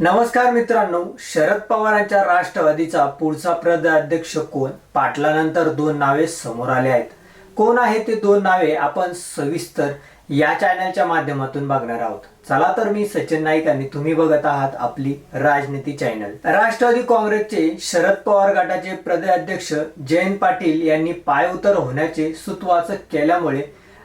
नमस्कार मित्रांनो शरद पवारांच्या राष्ट्रवादीचा पुढचा प्रदेशाध्यक्ष कोण? पाटलानंतर दोन नावे समोर आले आहेत. कोण आहे ते दोन नावे आपण सविस्तर या चॅनलच्या माध्यमातून बघणार आहोत. चला तर मी सचिन नाईक आणि तुम्ही बघत आहात आपली राजनीती चॅनल राष्ट्रवादी काँग्रेसचे शरद पवार गटाचे प्रदेशाध्यक्ष जयंत पाटील यांनी पायउतर होण्याचे सुतवाचक केल्यामुळे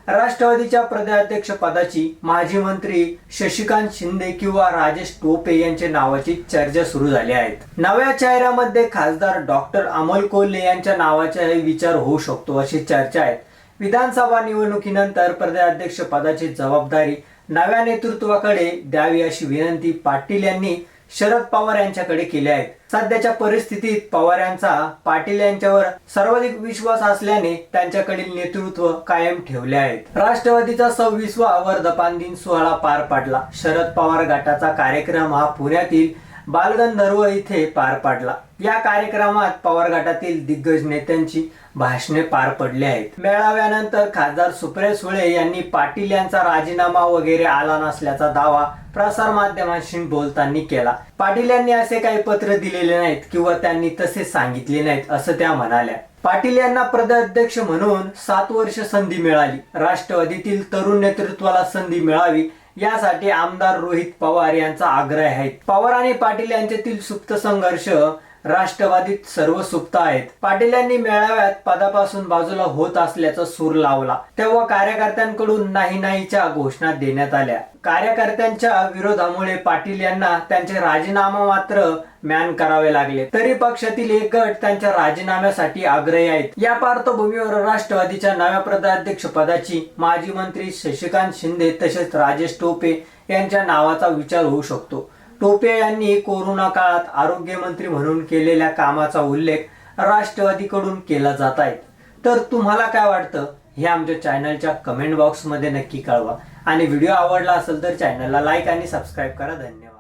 राष्ट्रवादीच्या प्रदेशाध्यक्ष पदाची माजी मंत्री शशिकांत शिंदे किंवा राजेश टोपे यांच्या नावाची चर्चा सुरू झाली आहेत नव्या चेहऱ्यामध्ये खासदार डॉक्टर अमोल कोल्हे यांच्या नावाचाही विचार होऊ शकतो अशी चर्चा आहे. विधानसभा निवडणुकीनंतर प्रदेशाध्यक्ष पदाची जबाबदारी नव्या नेतृत्वाकडे द्यावी अशी विनंती पाटील यांनी शरद पवार यांच्याकडे केल्या आहेत. सध्याच्या परिस्थितीत पवार यांचा पाटील यांच्यावर सर्वाधिक विश्वास असल्याने त्यांच्याकडील नेतृत्व कायम ठेवले आहेत. राष्ट्रवादीचा सव्वीसवा वर्धपान दिन सोहळा पार पाडला. शरद पवार गटाचा कार्यक्रम हा पुण्यातील बालगंधर्व इथे पार पडला. या कार्यक्रमात पवार गटातील दिग्गज नेत्यांची भाषणे पार पडली आहेत. मेळाव्यानंतर खासदार सुप्रिया सुळे यांनी पाटील यांचा राजीनामा वगैरे आला नसल्याचा दावा प्रसार माध्यमांशी बोलताना केला. पाटील यांनी असे काही पत्र दिलेले नाहीत किंवा त्यांनी तसे सांगितले नाहीत असं त्या म्हणाल्या. पाटील यांना प्रदेशाध्यक्ष म्हणून सात वर्ष संधी मिळाली. राष्ट्रवादीतील तरुण नेतृत्वाला संधी मिळावी यासाठी आमदार रोहित पवार यांचा आग्रह आहे. पवार आणि पाटील यांच्यातील सुप्त संघर्ष राष्ट्रवादीत सर्व सुप्त आहेत. पाटील यांनी मेळाव्यात पदापासून बाजूला होत असल्याचा सूर लावला. तेव्हा कार्यकर्त्यांकडून नाही नाहीच्या घोषणा देण्यात आल्या. कार्यकर्त्यांच्या विरोधामुळे पाटील यांना त्यांचे राजीनामा मात्र मॅन करावे लागले. तरी पक्षातील एक गट त्यांच्या राजीनाम्यासाठी आग्रही आहेत. या पार्श्वभूमीवर राष्ट्रवादीच्या नव्या प्रदेशाध्यक्ष पदाची माजी मंत्री शशिकांत शिंदे तसेच राजेश टोपे यांच्या नावाचा विचार होऊ शकतो. टोपे यांनी कोरोना काळात आरोग्यमंत्री म्हणून केलेल्या कामाचा उल्लेख राष्ट्रवादीकडून केला जात आहे. तर तुम्हाला काय वाटतं? हे आमच्या चॅनलच्या कमेंट बॉक्समध्ये नक्की कळवा. आणि व्हिडिओ आवडला असेल तर चॅनलला लाईक आणि सबस्क्राईब करा. धन्यवाद.